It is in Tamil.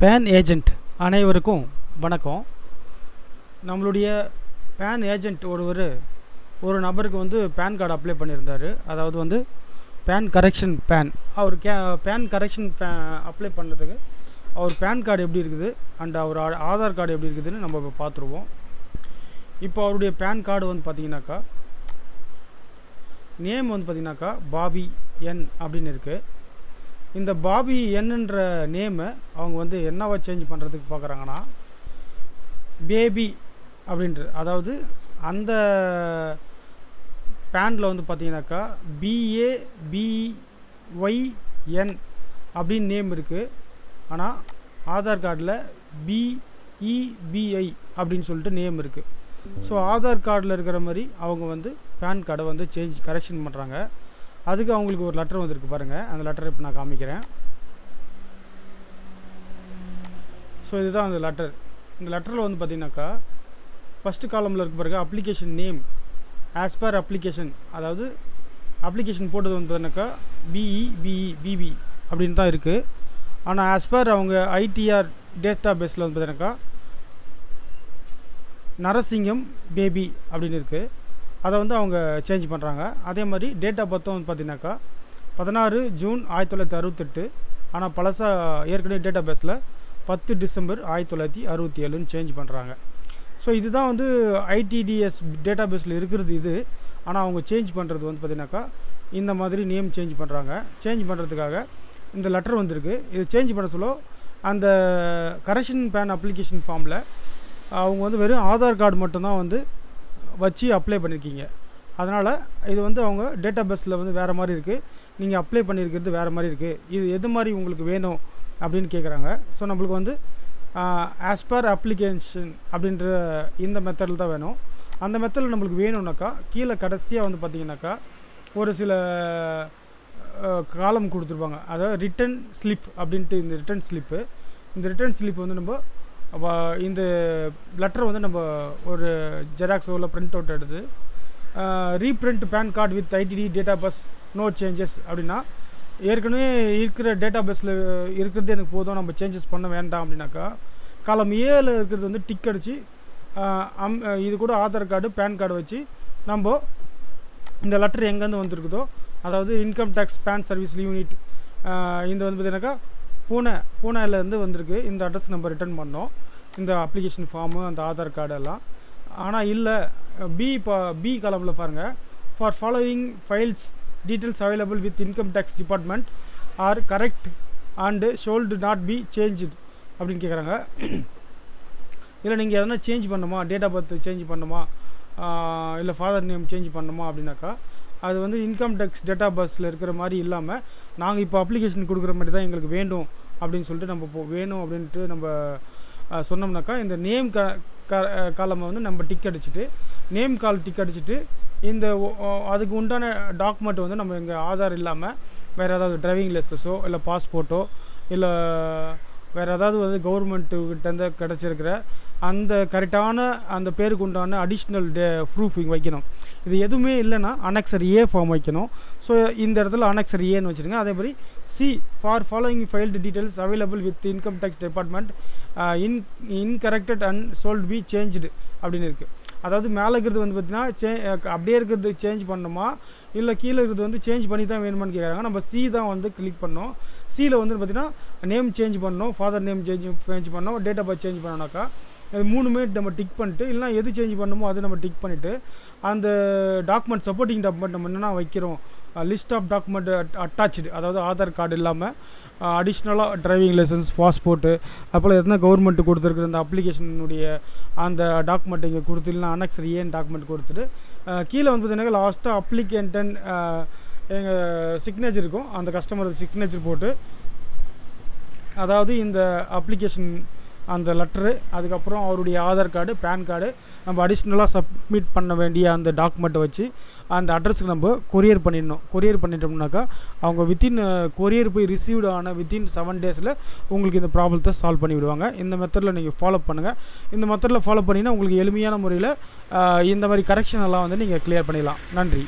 பேன் ஏஜென்ட் அனைவருக்கும் வணக்கம். நம்மளுடைய பேன் ஏஜென்ட் ஒருவர் ஒரு நபருக்கு வந்து பேன் கார்டு அப்ளை பண்ணியிருந்தார். அதாவது வந்து பேன் கரெக்ஷன் பேன் அவர் கே பேன் கரெக்ஷன் பே அப்ளை பண்ணுறதுக்கு அவர் பேன் கார்டு எப்படி இருக்குது அண்ட் அவர் ஆ- ஆதார் கார்டு எப்படி இருக்குதுன்னு நம்ம இப்போ பார்த்துருவோம். இப்போ அவருடைய பேன் கார்டு வந்து பார்த்தீங்கன்னாக்கா நேம் வந்து பார்த்தீங்கன்னாக்கா பாபி என் அப்படின்னு இருக்குது இந்த பாபி என்னன்ற நேமை அவங்க வந்து என்னவா சேஞ்ச் பண்ணுறதுக்கு பார்க்குறாங்கன்னா பேபி அப்படின்ற அதாவது அந்த பேனில் வந்து பார்த்தீங்கன்னாக்கா பிஏ பிஒய்என் அப்படின்னு நேம் இருக்குது ஆனால் ஆதார் கார்டில் பிஇபிஐ அப்படின்னு சொல்லிட்டு நேம் இருக்குது ஸோ ஆதார் கார்டில் இருக்கிற மாதிரி அவங்க வந்து பேன் கார்டை வந்து சேஞ்ச் கரெக்ஷன் பண்ணுறாங்க அதுக்கு அவங்களுக்கு ஒரு லெட்டர் வந்திருக்கு பாருங்கள் அந்த லெட்டரை இப்போ நான் காமிக்கிறேன். ஸோ இதுதான் அந்த லெட்டர் இந்த லெட்டரில் வந்து பார்த்தீங்கன்னாக்கா ஃபஸ்ட்டு காலமில் இருக்க பாருங்கள் application name as per application அதாவது அப்ளிகேஷன் போட்டது வந்து பார்த்தீங்கன்னாக்கா பிஇ பிஇ பிபி அப்படின்னு தான் இருக்குது ஆனால் ஆஸ் பர் அவங்க ஐடிஆர் டேட்டா பேஸில் வந்து பார்த்தீங்கன்னாக்கா நரசிங்கம் பேபி அப்படின்னு இருக்குது அதை வந்து அவங்க சேஞ்ச் பண்ணுறாங்க அதே மாதிரி டேட் ஆஃப் பர்த்தும் வந்து பார்த்தீங்கன்னாக்கா பதினாறு ஜூன் ஆயிரத்தி தொள்ளாயிரத்தி அறுபத்தெட்டு. ஆனால் பழசாக ஏற்கனவே டேட்டா பேஸில் பத்து டிசம்பர் ஆயிரத்தி தொள்ளாயிரத்தி அறுபத்தி ஏழுன்னு சேஞ்ச் பண்ணுறாங்க ஸோ இதுதான் வந்து ஐடிடிஎஸ் டேட்டா பேஸில் இருக்கிறது இது. ஆனால் அவங்க சேஞ்ச் பண்ணுறது வந்து பார்த்தீங்கன்னாக்கா இந்த மாதிரி நேம் சேஞ்ச் பண்ணுறாங்க சேஞ்ச் பண்ணுறதுக்காக இந்த லெட்டர் வந்திருக்கு. இது சேஞ்ச் பண்ண சொல்ல அந்த கரெக்ஷன் பேன் அப்ளிகேஷன் ஃபார்மில் அவங்க வந்து வெறும் ஆதார் கார்டு மட்டும்தான் வந்து வச்சு அப்ளை பண்ணியிருக்கீங்க அதனால் இது வந்து அவங்க டேட்டா பேஸில் வந்து வேறு மாதிரி இருக்குது நீங்கள் அப்ளை பண்ணியிருக்கிறது வேறு மாதிரி இருக்குது இது எது மாதிரி உங்களுக்கு வேணும் அப்படின்னு கேட்குறாங்க ஸோ நம்மளுக்கு வந்து ஆஸ் பர் அப்ளிகேஷன் அப்படின்ற இந்த மெத்தடில் தான் வேணும். அந்த மெத்தடில் நம்மளுக்கு வேணும்னாக்கா கீழே கடைசியாக வந்து பார்த்தீங்கன்னாக்கா ஒரு சில காலம் கொடுத்துருப்பாங்க. அதாவது ரிட்டன் ஸ்லிப் அப்படின்ட்டு இந்த ரிட்டன் ஸ்லிப்பு இந்த ரிட்டன் ஸ்லிப் வந்து நம்ம அப்போ இந்த லெட்டர் வந்து நம்ம ஒரு ஜெராக்ஸோ இல்லை பிரிண்ட் அவுட் எடுத்து reprint PAN card with ITD data bus no changes அப்படின்னா ஏற்கனவே இருக்கிற டேட்டா பேஸில் இருக்கிறது எனக்கு போதும் நம்ம சேஞ்சஸ் பண்ண வேண்டாம் அப்படின்னாக்கா காலம் ஏழில் இருக்கிறது வந்து டிக் அடித்து அம் இது கூட ஆதார் கார்டு பேன் கார்டு வச்சு நம்ம இந்த லெட்டர் எங்கேருந்து வந்திருக்குதோ அதாவது income tax PAN service unit இந்த வந்து பார்த்தீங்கன்னாக்கா பூனே பூனேலேருந்து வந்திருக்கு. இந்த அட்ரஸ் நம்ம ரிட்டர்ன் பண்ணோம். இந்த அப்ளிகேஷன் ஃபார்மு அந்த ஆதார் கார்டு எல்லாம். ஆனால் இல்லை பி இப்போ பி காலமில் பாருங்கள் for following files details available with income tax department are correct and should not be change அப்படின்னு கேட்குறாங்க இல்லை நீங்கள் எதனா சேஞ்ச் பண்ணுமா? டேட் ஆஃப் பர்த் சேஞ்ச் பண்ணுமா? இல்லை ஃபாதர் நேம் சேஞ்ச் பண்ணுமா அப்படின்னாக்கா அது வந்து இன்கம் டேக்ஸ் டேட்டா பஸ்ஸில் இருக்கிற மாதிரி இல்லாமல் நாங்கள் இப்போ அப்ளிகேஷன் கொடுக்குற மாதிரி தான் எங்களுக்கு வேண்டும் அப்படின்னு சொல்லிட்டு நம்ம இப்போ வேணும் அப்படின்ட்டு நம்ம சொன்னோம்னாக்கா இந்த நேம் க காலமை வந்து நம்ம டிக் அடிச்சுட்டு நேம் கால் டிக் அடிச்சுட்டு இந்த அதுக்கு உண்டான டாக்குமெண்ட் வந்து நம்ம எங்கள் ஆதார் இல்லாமல் வேறு ஏதாவது டிரைவிங் லைசன்ஸோ இல்லை பாஸ்போர்ட்டோ இல்லை வேறு ஏதாவது வந்து கவர்மெண்ட்டுக்கிட்டேருந்து கிடச்சிருக்கிற அந்த கரெக்டான அந்த பேருக்கு உண்டான அடிஷ்னல் டே ப்ரூஃப் இங்கே வைக்கணும். இது எதுவுமே இல்லைன்னா அனெக்சர் ஏ ஃபார்ம் வைக்கணும். ஸோ இந்த இடத்துல அனெக்சர் ஏன்னு வச்சுருங்க. அதே மாதிரி C for following filed details available with income tax department in incorrected and should be changed அப்படின்னு இருக்குது அதாவது மேலே இருக்கிறது வந்து பார்த்தீங்கன்னா சே uh, அப்படியே இருக்கிறது சேஞ்ச் பண்ணணுமா இல்லை கீழே இருக்கிறது வந்து சேஞ்ச் பண்ணி தான் வேணுமான்னு கேட்குறாங்க நம்ம சி தான் வந்து கிளிக் பண்ணோம். சியில் வந்து பார்த்திங்கன்னா நேம் சேஞ்ச் பண்ணணும் ஃபாதர் நேம் சேஞ்ச் சேஞ்ச் பண்ணோம். டேட் ஆஃப் பர்த் சேஞ்ச் பண்ணோம்னாக்கா இது மூணுமே நம்ம டிக் பண்ணிட்டு இல்லைனா எது சேஞ்ச் பண்ணணுமோ அது நம்ம டிக் பண்ணிவிட்டு அந்த டாக்குமெண்ட் சப்போர்ட்டிங் டாக்குமெண்ட் நம்ம என்னென்ன வைக்கிறோம்? லிஸ்ட் ஆஃப் டாக்குமெண்ட் அட்டாச்சு அதாவது ஆதார் கார்டு இல்லாமல் அடிஷ்னலாக டிரைவிங் லைசன்ஸ் பாஸ்போர்ட்டு அப்போல எத்தனை கவர்மெண்ட்டு கொடுத்துருக்குற அந்த அப்ளிகேஷனுடைய அந்த டாக்குமெண்ட் இங்கே கொடுத்து இல்லைனா அனெக்சர் ஏன் டாக்குமெண்ட் கொடுத்துட்டு கீழே வந்து பார்த்தீங்கன்னா லாஸ்ட்டாக அப்ளிகேண்டன் எங்கள் சிக்னேச்சர் இருக்கும். அந்த கஸ்டமர் சிக்னேச்சர் போட்டு அதாவது இந்த அப்ளிகேஷன் அந்த லெட்ரு அதுக்கப்புறம் அவருடைய ஆதார் கார்டு பேன் கார்டு நம்ம அடிஷ்னலாக சப்மிட் பண்ண வேண்டிய அந்த டாக்குமெண்ட்டை வச்சு அந்த அட்ரஸுக்கு நம்ம கொரியர் பண்ணிடணும். கொரியர் பண்ணிட்டோம்னாக்கா அவங்க வித்தின் கொரியர் போய் ரிசீவ்டு ஆன வித்தின் செவன் டேஸில் உங்களுக்கு இந்த ப்ராப்ளத்தை சால்வ் பண்ணி விடுவாங்க. இந்த மெத்தடில் நீங்கள் ஃபாலோ பண்ணுங்கள் இந்த மெத்தடில் ஃபாலோ பண்ணிங்கன்னா உங்களுக்கு எளிமையான முறையில் இந்த மாதிரி கரெக்ஷன் எல்லாம் வந்து நீங்கள் கிளியர் பண்ணிடலாம். நன்றி.